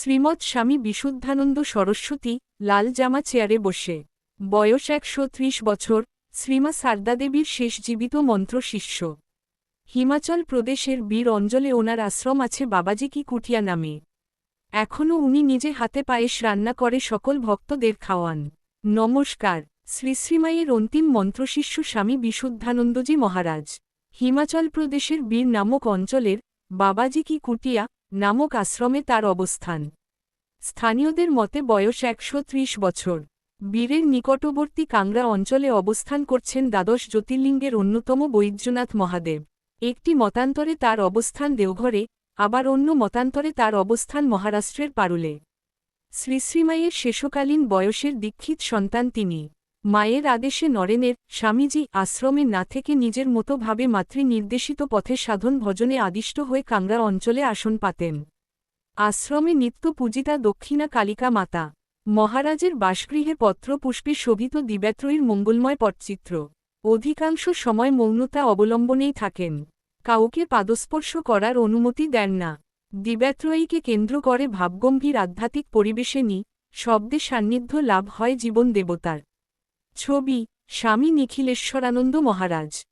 শ্রীমৎ স্বামী বিশুদ্ধানন্দ সরস্বতী লাল জামা চেয়ারে বসে। বয়স একশো ত্রিশ বছর, শ্রীমা সারদাদেবীর শেষ জীবিত মন্ত্র শিষ্য। হিমাচল প্রদেশের বীর অঞ্জলে ওনার আশ্রম আছে বাবাজি কি কুটিয়া নামে। এখনও উনি নিজে হাতে পায়েস রান্না করে সকল ভক্তদের খাওয়ান। নমস্কার, শ্রী শ্রীমাইয়ের অন্তিম মন্ত্রশিষ্য স্বামী বিশুদ্ধানন্দজি মহারাজ। হিমাচল প্রদেশের বীর নামক অঞ্চলের বাবাজি কি কুটিয়া নামক আশ্রমে তার অবস্থান। স্থানীয়দের মতে বয়স একশ ত্রিশ বছর। বীরের নিকটবর্তী কাংড়া অঞ্চলে অবস্থান করছেন দ্বাদশ জ্যোতির্লিঙ্গের অন্যতম বৈদ্যনাথ মহাদেব। একটি মতান্তরে তার অবস্থান দেওঘরে, আবার অন্য মতান্তরে তার অবস্থান মহারাষ্ট্রের পারুলে। শ্রী শ্রীমাইয়ের শেষকালীন বয়সের দীক্ষিত সন্তান তিনি। মায়ের আদেশে নরেনের স্বামীজি আশ্রমে না থেকে নিজের মতো ভাবে মাতৃ নির্দেশিত পথে সাধন ভজনে আদিষ্ট হয়ে কাংড়া অঞ্চলে আসন পাতেন। আশ্রমে নিত্য পূজিতা দক্ষিণা কালিকা মাতা। মহারাজের বাসগৃহে পত্র পত্রপুষ্পে শোভিত দিব্যাত্রয়ীর মঙ্গলময় পটচিত্র। অধিকাংশ সময় মৌনতা অবলম্বনেই থাকেন। কাউকে পাদস্পর্শ করার অনুমতি দেন না। দিব্যাত্রয়ীকে কেন্দ্র করে ভাবগম্ভীর আধ্যাত্মিক পরিবেশে নি, শব্দে সান্নিধ্য লাভ হয় জীবন দেবতার। ছবি স্বামী নিখিলেশ্বরানন্দ মহারাজ।